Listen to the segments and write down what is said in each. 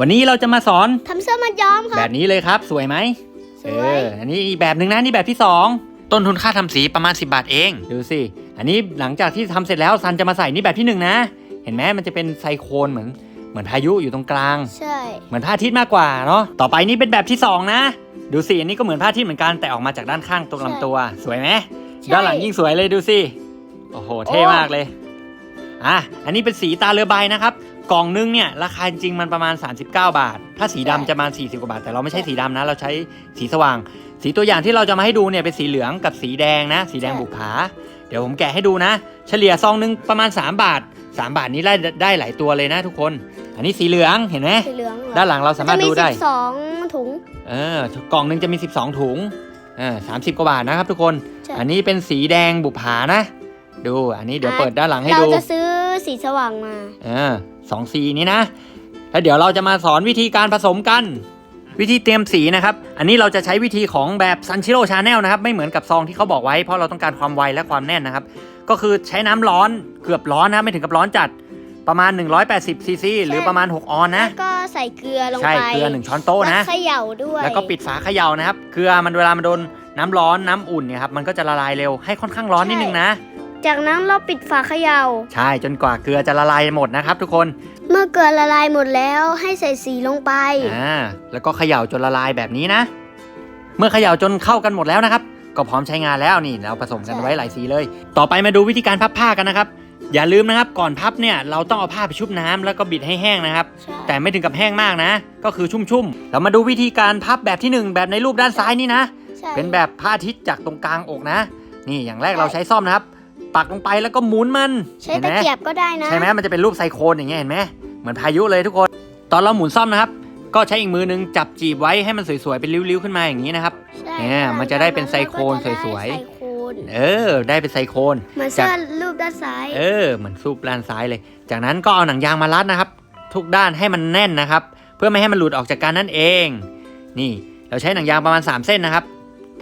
วันนี้เราจะมาสอนทำเสื้อมัดย้อมคแบรับ บนี้เลยครับ สวยไหมสวยเอออันนี้อีกแบบหนึ่งนะนี่แบบที่สองต้นทุนค่าทำสีประมาณ 10 บาทเอง ดูสิ อันนี้หลังจากที่ทำเสร็จแล้วซันจะมาใส่นี่แบบที่หนึ่งนะ เห็นไหมมันจะเป็นไซโคนเหมือนเหมือนพายุอยู่ตรงกลาง ใช่ เหมือนพระอาทิตย์มากกว่าเนาะ ต่อไปนี่เป็นแบบที่สองนะ ดูสิ อันนี้ก็เหมือนพระอาทิตย์เหมือนกันแต่ออกมาจากด้านข้างตรงลำตัว สวยไหม ใช่ด้านหลังยิ่งสวยเลยดูสิ โอ้โห เท่มากเลย อะ อันนี้เป็นสีตาเรือใบนะครับ กล่องนึงเนี่ยราคาจริงๆมันประมาณ 39 บาท ถ้าสีดำจะประมาณ 40 กว่าบาท แต่เราไม่ใช่สีดำนะ เราใช้สีสว่าง สีตัวอย่างที่เราจะมาให้ดูเนี่ยเป็นสีเหลืองกับสีแดงนะ สีแดงบุกผา เดี๋ยวผมแกะให้ดูนะ เฉลี่ยซองหนึงประมาณ 3 บาท 3 บาทนี้ได้ได้หลายตัวเลยนะทุกคน อันนี้สีเหลืองเห็นไหมสีเหลืองเรอด้านหลังเราสามารถดูได้จะมีสิบสองถุง เออกล่องหนึงจะมี 12 ถุงเออสามสิบกว่าบาทนะครับทุกคน ใช่ อันนี้เป็นสีแดงบุปผานะ ดูอันนี้เดี๋ยวอะเปิดด้านหลังให้เราดู จะซื้อ สีสว่างมาเออสองสีนี้นะ แล้วเดี๋ยวเราจะมาสอนวิธีการผสมกัน วิธีเตรียมสีนะครับ อันนี้เราจะใช้วิธีของแบบซันชิโร่ชาแนลนะครับ ไม่เหมือนกับซองที่เขาบอกไว้ เพราะเราต้องการความไวและความแน่นนะครับ ก็คือใช้น้ำร้อนเกือบร้อนนะไม่ถึงกับร้อนจัดประมาณ 180ซีซีหรือประมาณ 6 ออนนะ แล้วก็ใส่เกลือลงใช่ไปเกลือหนึ่งช้อนโต๊ะนะแล้วเขย่าด้วย แล้วก็ปิดฝาเขย่านะครับ เกลือมันเวลามันโดนน้ำร้อนน้ำอุ่นเนี่ยครับ มันก็จะละลายเร็ว ให้ค่อนข้างร้อนนิดนึงนะ จากนั้นเราปิดฝาเขย่า ใช่จนกว่าเกลือจะละลายหมดนะครับ ทุกคนเมื่อเกลือละลายหมดแล้วให้ใส่สีลงไป อ่าแล้วก็เขย่าจนละลายแบบนี้นะ เมื่อเขย่าจนเข้ากันหมดแล้วนะครับ ก็พร้อมใช้งานแล้วนี่เราผสมกันใช่ไว้หลายสีเลย ต่อไปมาดูวิธีการพับผ้ากันนะครับ อย่าลืมนะครับก่อนพับเนี่ยเราต้องเอาผ้าไปชุบน้ำแล้วก็บิดให้แห้งนะครับ ใช่ แต่ไม่ถึงกับแห้งมากนะ ก็คือชุ่มๆเรามาดูวิธีการพับแบบที่หนึ่งแบบในรูปด้านซ้ายนี่นะ ใช่ เป็นแบบพระอาทิตย์จากตรงกลางอกนะ นี่อย่างแรกเราใช้ซ่อมนะครับ ปักลงไปแล้วก็หมุนมันใช้เห็นตะไหมเกียบก็ได้นะ ใช่ไหมมันจะเป็นรูปไซโคนอย่างเงี้ยเห็นไหมเหมือนพายุเลยทุกคน ตอนเราหมุนซ่อมนะครับ ก็ใช้อีกมือนึงจับจีบไว้ให้มันสวยๆเป็นริ้วๆขึ้นมาอย่างนี้นะครับใช่เนี่ยมันจะได้เป็นไซโคนแล้วก็จะได้สวยๆไซโคนเออ ได้เป็นไซโคนเหมือนเสื้อรูปด้านซ้าย เออเหมือนซูปด้านซ้ายเลย จากนั้นก็เอาหนังยางมารัดนะครับ ทุกด้านให้มันแน่นนะครับ เพื่อไม่ให้มันหลุดออกจากกันนั่นเอง นี่เราใช้หนังยางประมาณ 3 เส้นนะครับ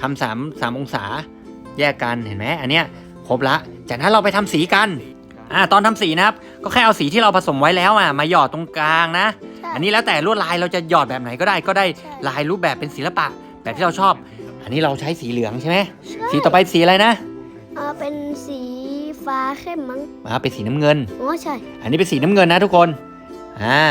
ทำสามสามองศาแยกกันเห็นไหมอันเนี้ยค รบละ จากนั้นเราไปทำสีกัน อ่าตอนทำสีนะครับ ก็แค่เอาสีที่เราผสมไว้แล้วอะมาหยอดตรงกลางนะใช่อันนี้แล้วแต่ลวดลายเราจะหยอดแบบไหนก็ได้ก็ได้ใช่ลายรูปแบบเป็นศิลปะ แบบที่เราชอบ อันนี้เราใช้สีเหลืองใช่ไหมสีต่อไปสีอะไรนะเออเป็นสีฟ้าเข้มมั้งอ่าเป็นสีน้ำเงินโอ้ใช่ อันนี้เป็นสีน้ำเงินนะทุกคนอ่า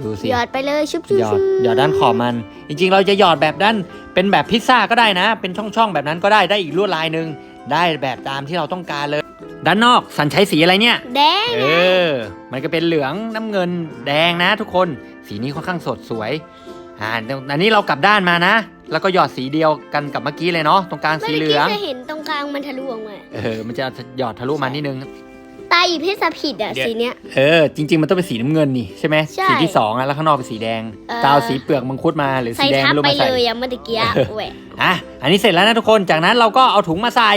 ดูสิหยอดไปเลยชุบชุบหยอดหยอดด้านขอบมัน จริงๆ เราจะหยอดแบบด้านเป็นแบบพิซซ่าก็ได้นะ เป็นช่องๆแบบนั้นก็ได้ได้อีกลวดลายหนึ่ง ได้แบบตามที่เราต้องการเลย ด้านนอกสันใช้สีอะไรเนี่ย แดง เออ มันก็เป็นเหลืองน้ำเงินแดงนะทุกคน สีนี้ค่อนข้างสดสวย อ่าอันนี้เรากลับด้านมานะ แล้วก็หยอดสีเดียวกันกับเมื่อกี้เลยเนาะ ตรงกลางเมื่สีอเหลืกี้องจะเห็นตรงกลางมันทะลุออกมา เออ มันจะหยอดทะลุมานิดนึง ตาหยิบให้สับผิดอะเดี๋ยว สีเนี้ย เออ จริง ๆ มันต้องเป็นสีน้ำเงินนี่ใช่ไหมใช่สีที่สองอะแล้วข้างนอกเป็นสีแดงเออจะเอาสีเปลือกมังคุดมาหรือใส่สีแดงทับไม่รู้ไปมาเลใส่ยอะเมื่อตะกี้อะแหวะอะอันนี้เสร็จแล้วนะทุกคนจากนั้นเราก็เอาถุงมาใส่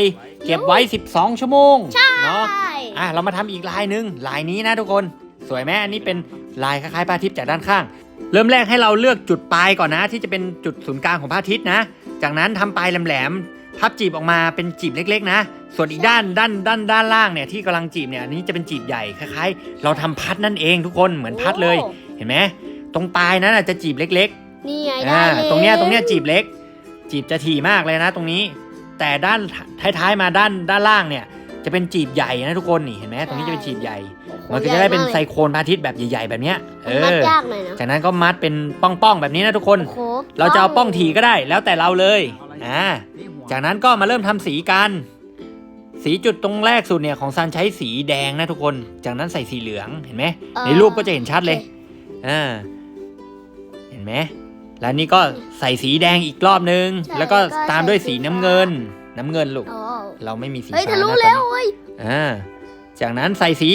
เก็บไว้ 12 ชั่วโมงเนาะ ใช่อะเรามาทำอีกลายหนึ่งลายนี้นะทุกคน สวยไหมอันนี้เป็นลายคล้ายๆพระอาทิตย์จากด้านข้าง เริ่มแรกให้เราเลือกจุดปลายก่อนนะ ที่จะเป็นจุดศูนย์กลางของพระอาทิตย์นะ จากนั้นทำปลายแหลมๆ พับจีบออกมาเป็นจีบเล็ก ๆ นะ ส่วนอีกด้านด้านด้านด้านล่างเนี่ยที่กำลังจีบเนี่ยอันนี้จะเป็นจีบใหญ่คล้ายๆ เราทำพัดนั่นเองทุกคนเหมือนพัดเลย โอ้ เห็นไหมตรงปลายนั้นนะจะจีบเล็กๆนี่ไงได้อ่าเลยตรงเนี้ยตรงเนี้ยจีบเล็ก จีบจะถี่มากเลยนะ ตรงนี้ แต่ด้านท้ายๆมาด้านด้านล่างเนี่ย จะเป็นจีบใหญ่นะทุกคนนี่เห็นไหมตรงนี้จะเป็นจีบใหญ่มันก็จะได้เป็นไซโคนพระอาทิตย์แบบใหญ่ ๆ แบบเนี้ยเอมัดอยากหน่อยนะจากนั้นก็มัดเป็นป้องๆแบบนี้นะทุกคน โอ้โหเราจะเอาป้องถี่ก็ได้แล้วแต่เราเลยอ่า จากนั้นก็มาเริ่มทำสีกัน สีจุดตรงแรกสุดเนี่ยของซันใช้สีแดงนะทุกคน จากนั้นใส่สีเหลืองเห็นไหมเอ่อในรูปก็จะเห็นชัดเลยอ่าเห็นไหมแล้วนี่ก็ใส่สีแดงอีกรอบนึงใช่แล้วก็แล้วก็ตามด้วยใส่สีสีน้ำฟ้าเงิน น้ำเงินลูกอ๋อเราไม่มีสีเฮ้ยฟ้าทะลุนะแล้วตอนนี้เว้ยอ่าจากนั้นใส่สี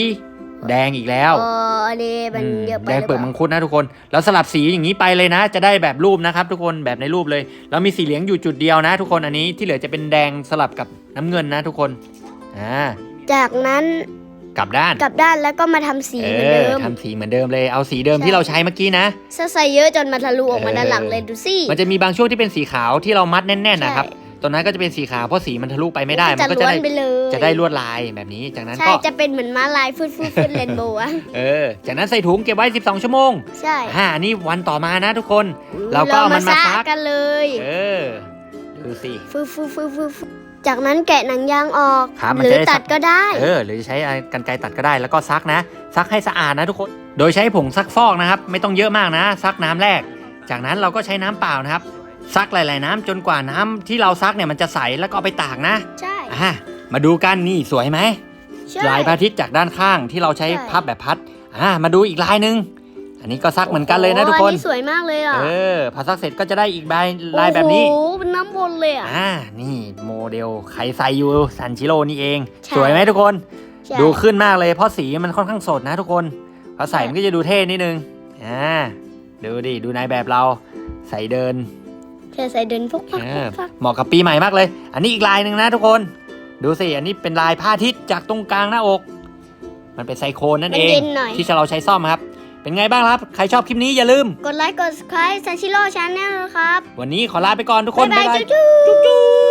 แดงอีกแล้วเอออันนี้มันอืมเยอะไปแดงเปลือกหมัรืงอคุดนะทุกคนเราสลับสีอย่างนี้ไปเลยนะ จะได้แบบรูปนะครับ ทุกคนแบบในรูปเลยเรามีสีเหลืองอยู่จุดเดียวนะ ทุกคนอันนี้ที่เหลือจะเป็นแดงสลับกับน้ำเงินนะ ทุกคนอ่าจากนั้นกลับด้านกลับด้านแล้วก็มาทำสีเอเหมือนเดิอมทำสีเหมือนเดิมเลยเอาสีเดิมใช่ที่เราใช้เมื่อกี้นะใส่เยอะจนมันทะลุออกมาเออด้านหลังเลยดูสิมันจะมีบางช่วงที่เป็นสีขาวที่เรามัดแน่นๆนะครับใช่ ตัวนั้นก็จะเป็นสีขาวเพราะสีมันทะลุไปไม่ได้มันก็จะจะล้วนได้ไปเลย จะได้ลวดลายแบบนี้ จากนั้นใช่ก็จะเป็นเหมือนม้าลายฟืดฟืดฟืดเรนโบว์อะเออ จากนั้นใส่ถุงเก็บไว้ 12 ชั่วโมงใช่อ่าอันนี้วันต่อมานะทุกคน เราก็เอามันมาซักกันเลยเออดูสิฟืดฟืดฟืดฟืดฟืดจากนั้นแกะหนังยางออกครับมันหรืจะอได้ตัดก็ได้ เออ หรือจะใช้กันไกรตัดก็ได้แล้วก็ซักนะ ซักให้สะอาดนะทุกคน โดยใช้ผงซักฟอกนะครับ ไม่ต้องเยอะมากนะ ซักน้ำแรก จากนั้นเราก็ใช้น้ำเปล่านะครับ ซักหลาย ๆ น้ำจนกว่าน้ำที่เราซักเนี่ยมันจะใสแล้วก็เอาไปตากนะใช่ อะมาดูกันนี่สวยไหมใช่ ลายพระอาทิตย์จากด้านข้างที่เราใช้ใช่ พับแบบพัดอ่ามาดูอีกลายหนึ่งอันนี้ก็ซักเหมือนกันเลยนะทุกคน โอ้โหอัสวยมากเลยอะเออพอซักเสร็จก็จะได้อีกใบลายแบบนี้ โอ้โหเป็นน้ำวนเลยอะ อ่า นี่โมเดลไคไซยูซันชิโร่นี่เอง ใช่ สวยไหมทุกคน ใช่ดูขึ้นมากเลยเพราะสีมันค่อนข้างสดนะทุกคนพอใส่มันก็จะดูเท่นิดนึง อ่า ดูดิ ดูนายแบบเราใส่เดิน ใช่ใส่เดินพวกพักเอพวอกพักเหมาะกับปีใหม่มากเลย อันนี้อีกลายหนึ่งนะทุกคน ดูสิ อันนี้เป็นลายผ้าทิศจากตรงกลางหน้าอก มันเป็นไซโคนนั่นมันเอง เย็นหน่อย ที่เราใช้ซ่อมครับ เป็นไงบ้างครับ ใครชอบคลิปนี้อย่าลืม กดไลค์กด subscribe ซันชิโร่ชาแนลนะครับ วันนี้ขอลาไปก่อนทุกคน บ๊ายบายบ๊ายบายจุ๊บจุ๊บ